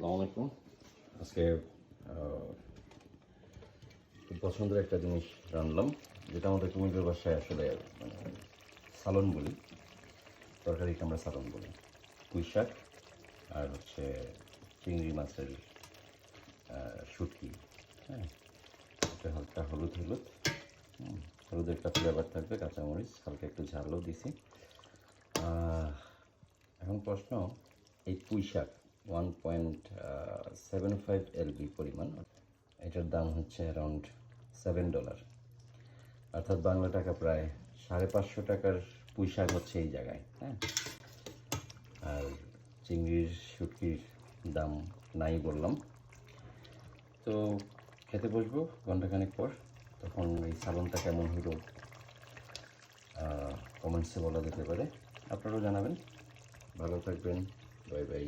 আসসালামু আলাইকুম। আজকে খুব পছন্দের একটা জিনিস রান্নলাম যেটা আমাদের কুমিল্লার বাসায় আসলে মানে সালন বলি। তরকারিকে আমরা সালন বলি? পুঁই শাক আর হচ্ছে চিংড়ি মাছের শুটকি হ্যাঁ? এটা হালকা হলুদ হলুদ। হলুদের একটা ফ্লেভার থাকবে, কাঁচামরিচ, হালকা একটু ঝালও দিছি। এখন প্রশ্ন, এই পুঁই শাক ওয়ান পয়েন্ট সেভেন ফাইভ পরিমাণ। এটার দাম হচ্ছে অ্যারাউন্ড সেভেন ডলার অর্থাৎ বাংলা টাকা প্রায় সাড়ে পাঁচশো টাকার শাক হচ্ছে এই জায়গায় হ্যাঁ? আর চিংড়ির শুটকির দাম নাই বললাম। তো খেতে বসবো ঘন্টাখানেক পর, তখন এই সালনটা কেমন হলো কমেন্টসে বলা যেতে পারে। আপনারাও জানাবেন। ভালো থাকবেন। Bye bye.